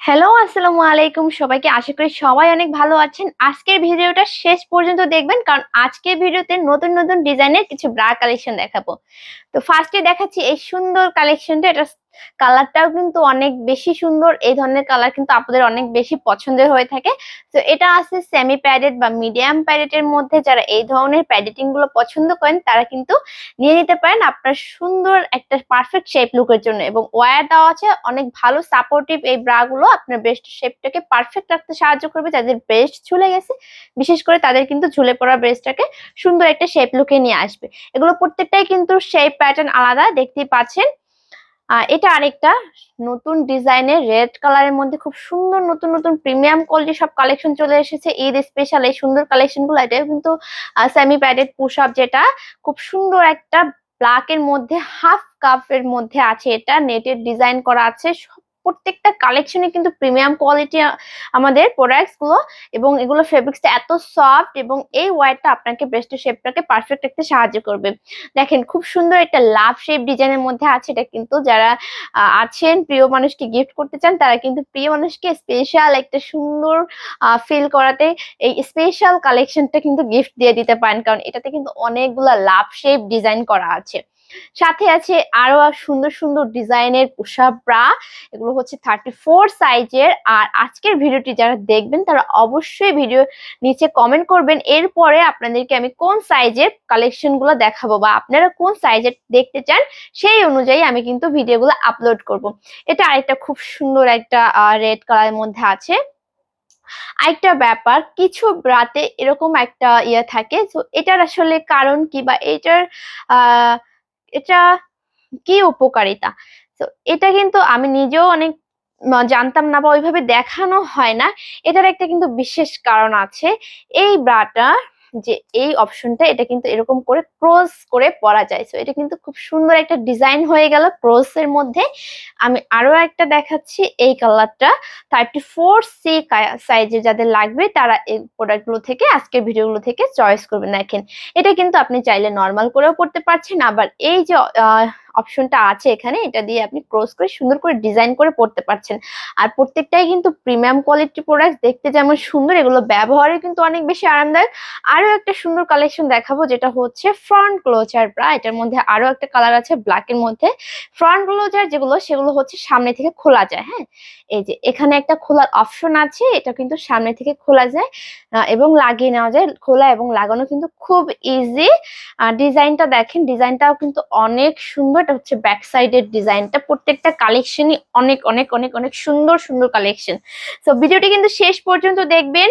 Hello আসসালামু আলাইকুম। সবাইকে আশা করি সবাই অনেক ভালো আছেন। আজকের ভিডিওটা শেষ পর্যন্ত দেখবেন, কারণ আজকের ভিডিওতে নতুন নতুন ডিজাইনের কিছু ব্রা কালেকশন দেখাবো। তো ফার্স্টে দেখাচ্ছি এই সুন্দর কালেকশনটা। এটা কালারটাও কিন্তু অনেক বেশি সুন্দর। এই ধরনের কালার কিন্তু আপনাদের অনেক বেশি পছন্দের হয়ে থাকে। তো এটা আছে সেমি প্যাডেড বা মিডিয়াম প্যাডেটের মধ্যে। যারা এই ধরনের প্যাডেটিংগুলো পছন্দ করেন, তারা কিন্তু নিয়ে নিতে পারেন আপনার সুন্দর একটা পারফেক্ট শেপ লুকের জন্য। এবং ওয়ার দেওয়া আছে, অনেক ভালো সাপোর্টিভ এই ব্রা গুলো আপনার ব্রেস্ট শেপটাকে পারফেক্ট রাখতে সাহায্য করবে। যাদের ব্রেস্ট ঝুলে গেছে, বিশেষ করে তাদের কিন্তু ঝুলে পড়া ব্রেস্টটাকে সুন্দর একটা শেপ লুকে নিয়ে আসবে। এগুলো প্রত্যেকটাই কিন্তু শেপ প্যাটার্ন আলাদা, দেখতেই পাচ্ছেন। এটা আরেকটা নতুন ডিজাইনের রেড কালারের মধ্যে খুব সুন্দর নতুন নতুন প্রিমিয়াম কোয়ালিটি সব কালেকশন চলে এসেছে। ঈদ স্পেশাল এই সুন্দর কালেকশনগুলো এটা কিন্তু সেমি প্যাডেড পুশ আপ যেটা খুব সুন্দর একটা ব্ল্যাক এর মধ্যে হাফ কাপ এর মধ্যে আছে। এটা নেটের ডিজাইন করা আছে, সব- প্রত্যেকটা কালেকশনে কিন্তু প্রিমিয়াম কোয়ালিটি আমাদের প্রোডাক্টসগুলো এবং এগুলো ফেব্রিক্সটা এত সফট এবং এই ওয়ারটা আপনাকে ব্রেস্টের শেপটাকে পারফেক্ট রাখতে সাহায্য করবে। দেখেন, খুব সুন্দর একটা লাভ শেপ ডিজাইনের মধ্যে আছে। এটা কিন্তু যারা আছেন, প্রিয় মানুষকে গিফট করতে চান, তারা কিন্তু প্রিয় মানুষকে স্পেশাল একটা সুন্দর ফিল করাতে এই স্পেশাল কালেকশনটা কিন্তু গিফট দিয়ে দিতে পারেন। কারণ এটাতে কিন্তু অনেকগুলা লাভ শেপ ডিজাইন করা আছে। সাথে আছে আরও সুন্দর সুন্দর ডিজাইনের পোশাক ব্রা, এগুলো হচ্ছে থার্টি ফোর সাইজের আর আজকের ভিডিওটি যারা দেখবেন, তারা অবশ্যই ভিডিও নিচে কমেন্ট করবেন। এরপরে আপনাদেরকে আমি কোন সাইজের কালেকশনগুলো দেখাবো বা আপনারা কোন সাইজের দেখতে চান, সেই অনুযায়ী আমি কিন্তু ভিডিওগুলো আপলোড করব। এটা আরেকটা খুব সুন্দর একটা রেড কালারের মধ্যে আছে। আরেকটা ব্যাপার, কিছু ব্রাতে এরকম একটা ইয়ে থাকে। তো এটার আসলে কারণ কি বা এটার আহ এটা কি উপকারিতা? তো এটা কিন্তু আমি নিজেও অনেক জানতাম না বা ওইভাবে দেখানো হয় না। এটার একটা কিন্তু বিশেষ কারণ আছে। এই ব্রাটা যে এই অপশনটা এটা কিন্তু এরকম করে ক্রস করে পরা যায়। তো এটা কিন্তু খুব সুন্দর একটা ডিজাইন হয়ে গেল ক্রস এর মধ্যে। আমি আরও একটা দেখাচ্ছি এই কালারটা থার্টি ফোর সি সাইজে যাদের লাগবে তারা এই প্রোডাক্টগুলো থেকে, আজকের ভিডিওগুলো থেকে চয়েস করবেন। দেখেন, এটা কিন্তু আপনি চাইলে নর্মাল করেও পড়তে পারছেন। আবার এই যে অপশনটা আছে এখানে, এটা দিয়ে আপনি ক্রস করে সুন্দর করে ডিজাইন করে পড়তে পারছেন। আর প্রত্যেকটাই কিন্তু প্রিমিয়াম কোয়ালিটি প্রোডাক্ট দেখতে যেমন সুন্দর, এগুলো ব্যবহারে কিন্তু অনেক বেশি আরামদায়ক। আরও একটা সুন্দর কালেকশন দেখাবো, যেটা হচ্ছে ফ্রন্ট ক্লোজার ব্রা এটার মধ্যে আরও একটা কালার আছে ব্ল্যাক এর মধ্যে। ফ্রন্ট ক্লোজার যেগুলো, সেগুলো হচ্ছে সামনে থেকে খোলা যায় হ্যাঁ? এই যে, এখানে একটা খোলার অপশন আছে, এটা কিন্তু সামনে থেকে খোলা যায় এবং লাগিয়ে নেওয়া যায়, খোলা এবং লাগানো কিন্তু খুব ইজি ডিজাইনটা দেখেন ডিজাইনটাও কিন্তু অনেক সুন্দর এটা হচ্ছে ব্যাক সাইডের ডিজাইনটা। প্রত্যেকটা কালেকশনই অনেক অনেক অনেক অনেক সুন্দর সুন্দর কালেকশন তো ভিডিওটি কিন্তু শেষ পর্যন্ত দেখবেন।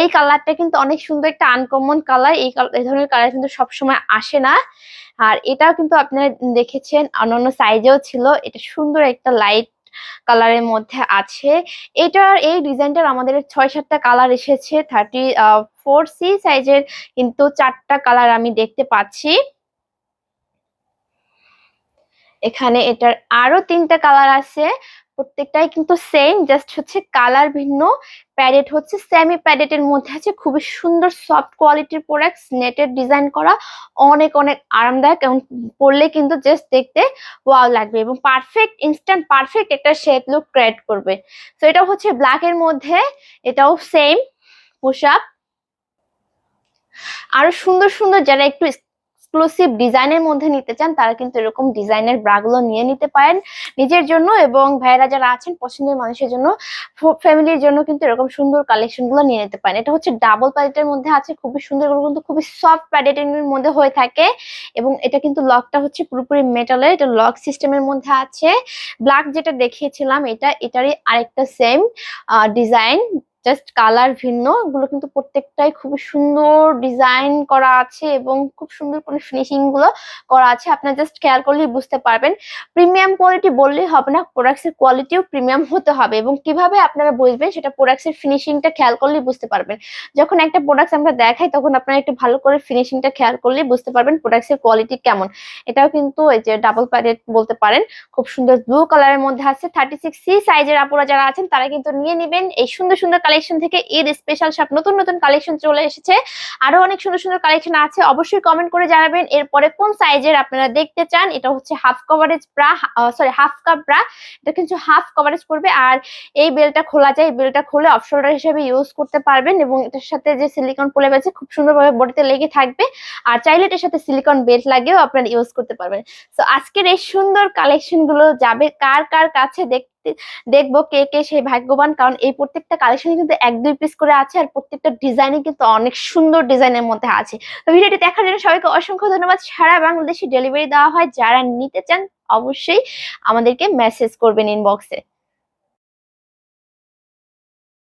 এই কালারটা কিন্তু অনেক সুন্দর একটা আনকমন কালার এই এই ধরনের কালার কিন্তু সবসময় আসে না। আর এটাও কিন্তু আপনারা দেখেছেন, অন্যান্য সাইজেও ছিল। এটা সুন্দর একটা লাইট কালারের মধ্যে আছে। এটার, এই ডিজাইনটার আমাদের ছয়, সাতটা কালার এসেছে। থার্টি ফোর সি সাইজের কিন্তু চারটা কালার আমি দেখতে পাচ্ছি। এখানে এটার আরও তিনটা কালার আছে। প্রত্যেকটাই কিন্তু সেম জাস্ট হচ্ছে কালার ভিন্ন। প্যাডেট হচ্ছে সেমি প্যাডেটের মধ্যে আছে। খুবই সুন্দর সফট কোয়ালিটির প্রোডাক্টস নেটের ডিজাইন করা অনেক অনেক আরামদায়ক এবং পরলে কিন্তু জাস্ট দেখতে ওয়াও লাগবে এবং পারফেক্ট ইনস্ট্যান্ট পারফেক্ট একটা শেড লুক ক্রিয়েট করবে। তো এটা হচ্ছে ব্ল্যাক এর মধ্যে, এটাও সেম পোশাক আরও সুন্দর সুন্দর যারা একটু এক্সক্লুসিভ ডিজাইনের মধ্যে নিতে চান, তারা কিন্তু এরকম ডিজাইনের ব্রাগুলো নিয়ে নিতে পারেন নিজের জন্য এবং ভাইয়েরা যারা আছেন, পছন্দের মানুষের জন্য ফ্যামিলির জন্য কিন্তু এরকম সুন্দর কালেকশনগুলো নিয়ে নিতে পারেন। এটা হচ্ছে ডাবল প্যাডেটের মধ্যে আছে, খুবই সুন্দর কিন্তু খুবই সফট প্যাডেটের মধ্যে হয়ে থাকে এবং এটা কিন্তু লকটা হচ্ছে পুরোপুরি মেটালের এটা লক সিস্টেমের মধ্যে আছে। ব্ল্যাক যেটা দেখিয়েছিলাম, এটা, এটারই আরেকটা সেম ডিজাইন জাস্ট কালার ভিন্ন, এগুলো কিন্তু প্রত্যেকটাই খুবই সুন্দর ডিজাইন করা আছে এবং খুব সুন্দর করে ফিনিশিংগুলো করা আছে। আপনারা জাস্ট খেয়াল করলেই বুঝতে পারবেন। প্রিমিয়াম কোয়ালিটি বললেই হবে না প্রোডাক্টস এর কোয়ালিটিও প্রিমিয়াম হতে হবে এবং কীভাবে আপনারা বুঝবেন সেটা প্রোডাক্টস এর ফিনিশিংটা খেয়াল করলেই বুঝতে পারবেন। যখন একটা প্রোডাক্টস আমরা দেখাই তখন আপনারা একটু ভালো করে ফিনিশিংটা খেয়াল করলেই বুঝতে পারবেন প্রোডাক্টস এর কোয়ালিটি কেমন। এটাও কিন্তু এই যে ডাবল প্যাডেট বলতে পারেন, খুব সুন্দর ব্লু কালারের মধ্যে আছে। থার্টি সিক্স সি সাইজের আপুরা যারা আছেন তারা কিন্তু নিয়ে নেবেন। এই সুন্দর সুন্দর কালেকশন কালেকশন থেকে ঈদ স্পেশাল সব নতুন নতুন কালেকশন চলে এসেছে। আরও অনেক সুন্দর সুন্দর কালেকশন আছে। অবশ্যই কমেন্ট করে জানাবেন এরপরে কোন সাইজের আপনারা দেখতে চান। এটা হচ্ছে half coverage bra sorry half cup bra এটা কিন্তু হাফ কভারেজ করবে আর এই বেলটা খোলা যায়। এই বেলটা খুলে অফ শোল্ডার হিসেবে ইউজ করতে পারবেন এবং এটার সাথে যে সিলিকন পলে আছে, খুব সুন্দরভাবে বডিতে লেগে থাকবে। আর চাইলে এটার সাথে সিলিকন বেল্ট লাগিয়েও আপনারা ইউজ করতে পারবেন। তো আজকের এই সুন্দর কালেকশনগুলো যাবে কার কার কাছে দেখতে দেখব কে কে সেই ভাগ্যবান, কারণ এই প্রত্যেকটা কালেকশন কিন্তু এক দুই পিস করে আছে আর প্রত্যেকটা ডিজাইনই কিন্তু অনেক সুন্দর ডিজাইনের মধ্যে আছে। তো ভিডিওটি দেখার জন্য সবাইকে অসংখ্য ধন্যবাদ। সারা বাংলাদেশে ডেলিভারি দেওয়া হয়। যারা নিতে চান অবশ্যই আমাদেরকে মেসেজ করবেন ইনবক্সে